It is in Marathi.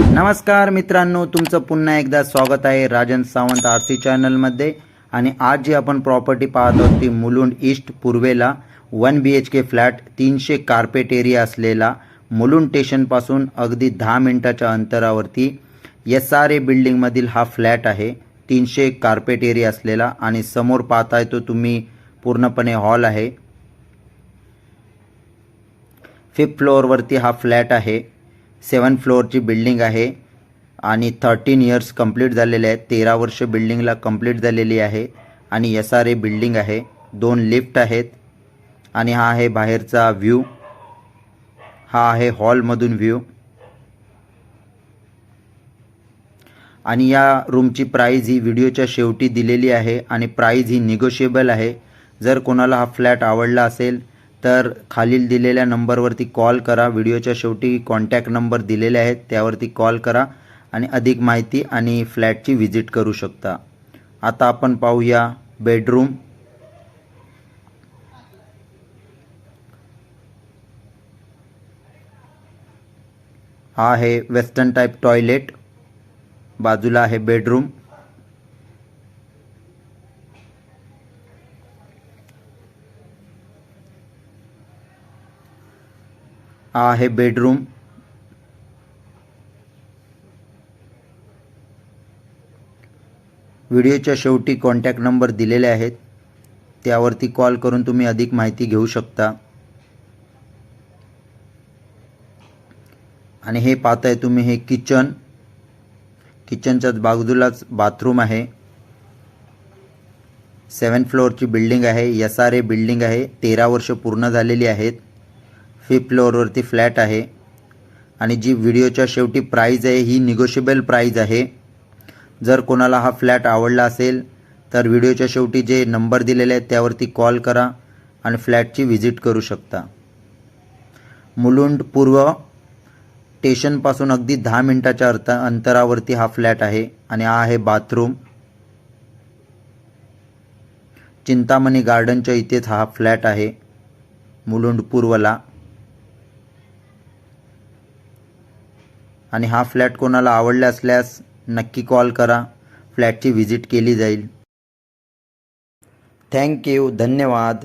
नमस्कार मित्रांनो तुमचं पुन्हा एकदा स्वागत आहे राजन सावंत आर सी चॅनलमध्ये आणि आज जी आपण प्रॉपर्टी पाहत आहोत ती मुलुंड ईस्ट पूर्वेला one B H K flat तीनशे कार्पेट एरिया असलेला मुलुंड स्टेशनपासून अगदी दहा मिनटाच्या अंतरावरती एस आर ए बिल्डिंगमधील हा फ्लॅट आहे. तीनशे कार्पेट एरिया असलेला आणि समोर पाहताय तो तुम्ही पूर्णपणे हॉल आहे. फिफ्थ फ्लोअरवरती हा फ्लॅट आहे. सेवन फ्लोअरची बिल्डिंग आहे आणि थर्टीन इयर्स कंप्लीट झालेले आहेत. तेरा वर्ष बिल्डिंगला कंप्लीट झालेली आहे आणि एस आर ए बिल्डिंग आहे. दोन लिफ्ट आहेत आणि हा आहे बाहेरचा व्ह्यू. हा आहे हॉलमधून व्ह्यू. आणि या रूमची प्राईज ही व्हिडिओच्या शेवटी दिलेली आहे आणि प्राईज ही निगोशिएबल आहे. जर कोणाला हा फ्लॅट आवडला असेल तर खालील दिलेल्या नंबरवरती कॉल करा. व्हिडिओच्या शेवटी कॉन्टॅक्ट नंबर दिलेले आहेत त्यावरती कॉल करा आणि अधिक माहिती आणि फ्लॅटची व्हिजिट करू शकता. आता आपण पाहूया बेडरूम. हा आहे वेस्टर्न टाईप टॉयलेट. बाजूला आहे बेडरूम. हा आहे बेडरूम. व्हिडिओच्या शेवटी कॉन्टॅक्ट नंबर दिलेले आहेत. त्यावरती कॉल करून तुम्ही अधिक माहिती घेऊ शकता. आणि हे पाहताय तुम्ही हे किचन किचनच्याच बाजूलाच बाथरूम आहे. सेवन फ्लोअरची बिल्डिंग आहे. एस आर ए बिल्डिंग आहे. तेरा वर्ष पूर्ण झालेली आहेत. फिफ्थ फ्लोअरवरती फ्लॅट आहे. आणि जी व्हिडिओच्या शेवटी प्राईज आहे ही निगोशिएबल प्राईज आहे. जर कोणाला हा फ्लॅट आवडला असेल तर व्हिडिओच्या शेवटी जे नंबर दिलेले आहेत त्यावरती कॉल करा आणि फ्लॅटची व्हिजिट करू शकता. मुलुंड पूर्व स्टेशनपासून अगदी दहा मिनटाच्या अर्थ अंतरावरती हा फ्लॅट आहे आणि हा आहे बाथरूम. चिंतामणी गार्डनच्या इथेच हा फ्लॅट आहे मुलुंड पूर्वला. आणि हा फ्लॅट कोणाला आवडला असल्यास नक्की कॉल करा. फ्लॅटची व्हिजिट केली जाईल. थँक्यू धन्यवाद.